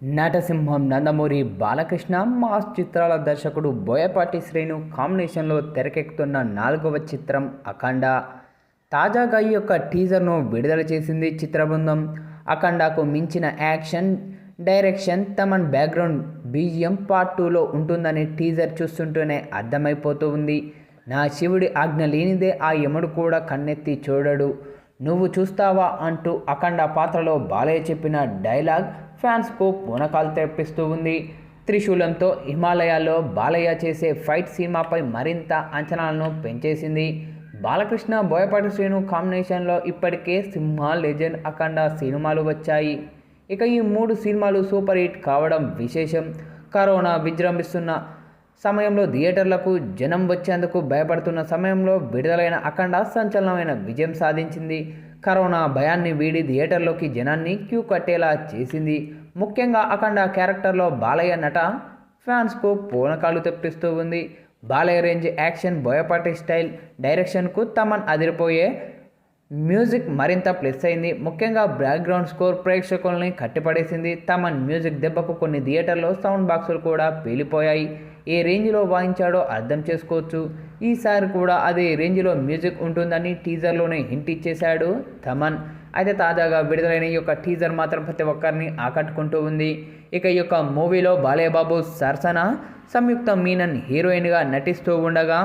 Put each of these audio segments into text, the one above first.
నటసింహం Nandamuri Balakrishna mass చిత్రాల దర్శకుడు బోయపాటి శ్రీను కాంబినేషన్లో తెరకెక్కుతున్న నాలుగవ చిత్రం అఖండ. తాజాగా ఈ యొక్క టీజర్ను విడుదల చేసింది చిత్ర బృందం అఖండకు మించిన action direction Thaman background BGM part టూలో ఉంటుందని టీజర్ చూస్తుంటేనే అర్థమైపోతూ ఉంది. నా శివుడి ఆజ్ఞ లేనిదే ఆ యముడు కూడా కన్నెత్తి చూడడు. నువ్వు చూస్తావా అంటూ అఖండ పాత్రలో బాలయ్య చెప్పిన డైలాగ్ ఫ్యాన్స్కు పూనకాలు తెప్పిస్తూ ఉంది. త్రిశూలంతో హిమాలయాల్లో బాలయ్య చేసే ఫైట్ సినిమాపై మరింత అంచనాలను పెంచేసింది. బాలకృష్ణ బోయపాటి శ్రీను కాంబినేషన్లో ఇప్పటికే సింహ లెజెండ్ అఖండ సినిమాలు వచ్చాయి. ఇక ఈ మూడు సినిమాలు సూపర్ హిట్ కావడం విశేషం. కరోనా విజృంభిస్తున్న సమయంలో థియేటర్లకు జనం వచ్చేందుకు భయపడుతున్న సమయంలో విడుదలైన అఖండ సంచలనమైన విజయం సాధించింది. కరోనా భయాన్ని వీడి థియేటర్లోకి జనాన్ని క్యూ కట్టేలా చేసింది. ముఖ్యంగా అఖండ క్యారెక్టర్లో బాలయ్య నట ఫ్యాన్స్కు పూనకాలు తెప్పిస్తూ ఉంది. Balayya range action Boyapati style డైరెక్షన్కు Thaman అదిరిపోయే మ్యూజిక్ మరింత ప్లస్ అయింది. ముఖ్యంగా బ్యాక్గ్రౌండ్ స్కోర్ ప్రేక్షకుల్ని కట్టిపడేసింది. తమన్ మ్యూజిక్ దెబ్బకు కొన్ని థియేటర్లో సౌండ్ బాక్సులు కూడా పేలిపోయాయి. ఏ రేంజ్లో వాయించాడో అర్థం చేసుకోవచ్చు. ఈసారి కూడా అదే రేంజ్లో మ్యూజిక్ ఉంటుందని టీజర్లోనే హింట్ ఇచ్చేశాడు తమన్ అయితే తాజాగా విడుదలైన ఈ యొక్క టీజర్ మాత్రం ప్రతి ఒక్కరిని ఆకట్టుకుంటూ ఉంది. ఇక ఈ యొక్క మూవీలో బాలయ్యబాబు సరసన సంయుక్త మీనన్ హీరోయిన్గా నటిస్తూ ఉండగా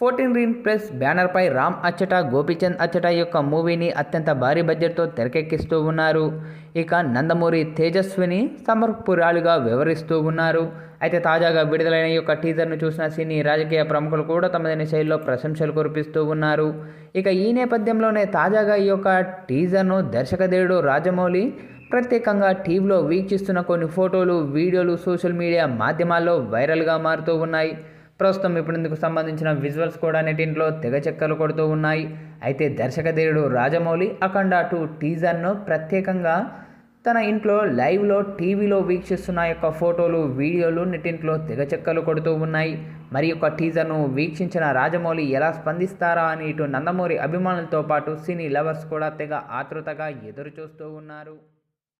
ఫోర్టీన్ రీన్ ప్లస్ బ్యానర్పై రామ్ అచ్చట గోపీచంద్ అచ్చట యొక్క మూవీని అత్యంత భారీ బడ్జెట్తో తెరకెక్కిస్తూ ఉన్నారు. ఇక నందమూరి తేజస్విని సమర్పురాలుగా వివరిస్తూ ఉన్నారు. అయితే తాజాగా విడుదలైన యొక్క టీజర్ను చూసిన సినీ రాజకీయ ప్రముఖులు కూడా తమదైన శైలిలో ప్రశంసలు కురిపిస్తూ ఉన్నారు. ఇక ఈ నేపథ్యంలోనే తాజాగా ఈ యొక్క టీజర్ను దర్శకదేవుడు రాజమౌళి ప్రత్యేకంగా టీవీలో వీక్షిస్తున్న కొన్ని ఫోటోలు వీడియోలు సోషల్ మీడియా మాధ్యమాల్లో వైరల్గా మారుతూ ఉన్నాయి. ప్రస్తుతం ఇప్పుడు ఇందుకు సంబంధించిన విజువల్స్ కూడా నెటింట్లో తెగ చెక్కలు కొడుతూ ఉన్నాయి. అయితే దర్శకధీరుడు రాజమౌళి అఖండ టూ టీజర్ను ప్రత్యేకంగా తన ఇంట్లో లైవ్లో టీవీలో వీక్షిస్తున్న యొక్క ఫోటోలు వీడియోలు నెటింట్లో తెగ చెక్కలు కొడుతూ ఉన్నాయి. మరి యొక్క టీజర్ను వీక్షించిన రాజమౌళి ఎలా స్పందిస్తారా అని ఇటు నందమూరి అభిమానులతో పాటు సినీ లవర్స్ కూడా తెగ ఆతృతగా ఎదురు చూస్తూ ఉన్నారు.